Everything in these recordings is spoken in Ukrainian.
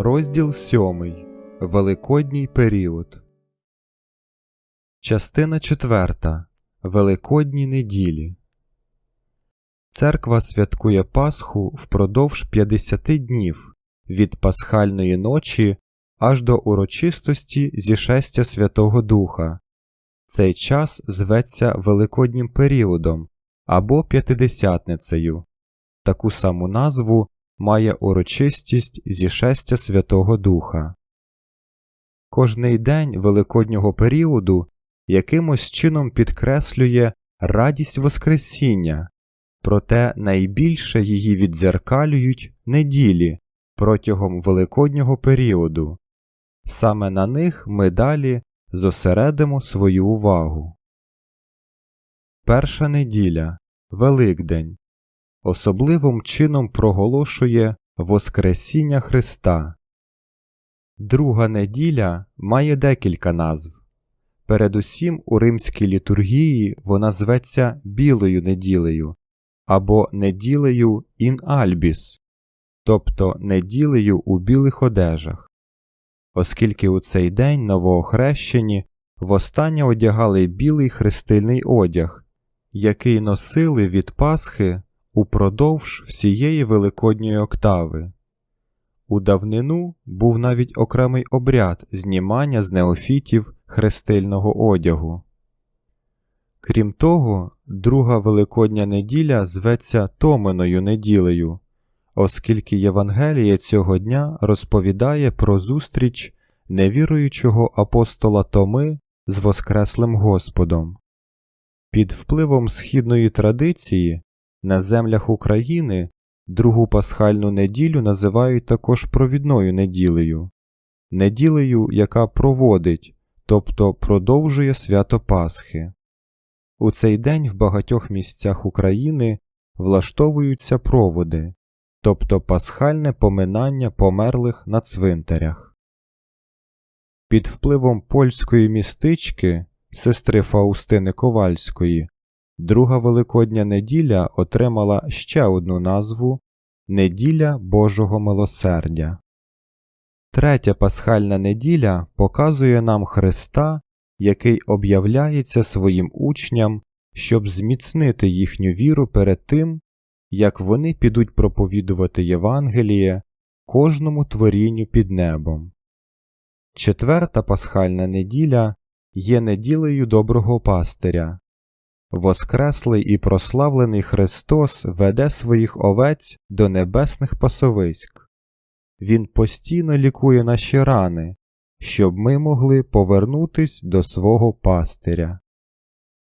Розділ 7. Великодній період. Частина 4. Великодні неділі. Церква святкує Пасху впродовж 50 днів від пасхальної ночі аж до урочистості зішестя Святого Духа. Цей час зветься Великоднім періодом або П'ятидесятницею. Таку саму назву має урочистість зішестя Святого Духа. Кожний день Великоднього періоду якимось чином підкреслює радість Воскресіння, проте найбільше її віддзеркалюють неділі протягом Великоднього періоду. Саме на них ми далі зосередимо свою увагу. Перша неділя Великдень особливим чином проголошує Воскресіння Христа. Друга неділя має декілька назв. Передусім у римській літургії вона зветься Білою неділею або неділею ін альбіс, тобто неділею у білих одежах, оскільки у цей день новоохрещені востаннє одягали білий хрестильний одяг, який носили від Пасхи упродовж всієї великодньої октави. У давнину був навіть окремий обряд знімання з неофітів хрестильного одягу. Крім того, друга великодня неділя зветься Томиною неділею, оскільки Євангеліє цього дня розповідає про зустріч невіруючого апостола Томи з Воскреслим Господом. Під впливом східної традиції на землях України другу пасхальну неділю називають також провідною неділею, неділею, яка проводить, тобто продовжує свято Пасхи. У цей день в багатьох місцях України влаштовуються проводи, тобто пасхальне поминання померлих на цвинтарях. Під впливом польської містички, сестри Фаустини Ковальської, друга Великодня неділя отримала ще одну назву Неділя Божого милосердя. Третя пасхальна неділя показує нам Христа, який об'являється своїм учням, щоб зміцнити їхню віру перед тим, як вони підуть проповідувати Євангеліє кожному творінню під небом. Четверта пасхальна неділя є неділею доброго пастиря. Воскреслий і прославлений Христос веде своїх овець до небесних пасовиськ. Він постійно лікує наші рани, щоб ми могли повернутись до свого пастиря.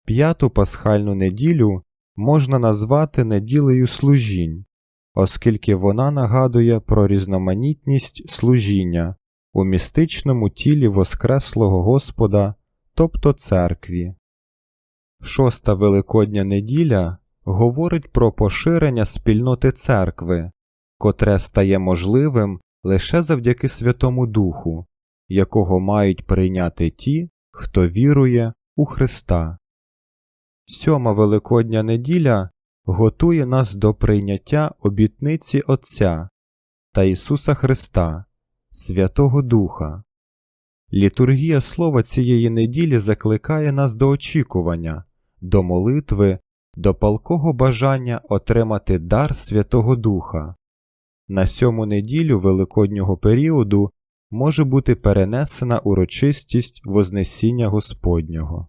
П'яту пасхальну неділю можна назвати неділею служінь, оскільки вона нагадує про різноманітність служіння у містичному тілі Воскреслого Господа, тобто церкві. Шоста Великодня неділя говорить про поширення спільноти церкви, котре стає можливим лише завдяки Святому Духу, якого мають прийняти ті, хто вірує у Христа. Сьома Великодня неділя готує нас до прийняття обітниці Отця та Ісуса Христа, Святого Духа. Літургія слова цієї неділі закликає нас до очікування, до молитви, до палкого бажання отримати дар Святого Духа. На сьому неділю Великоднього періоду може бути перенесена урочистість Вознесіння Господнього.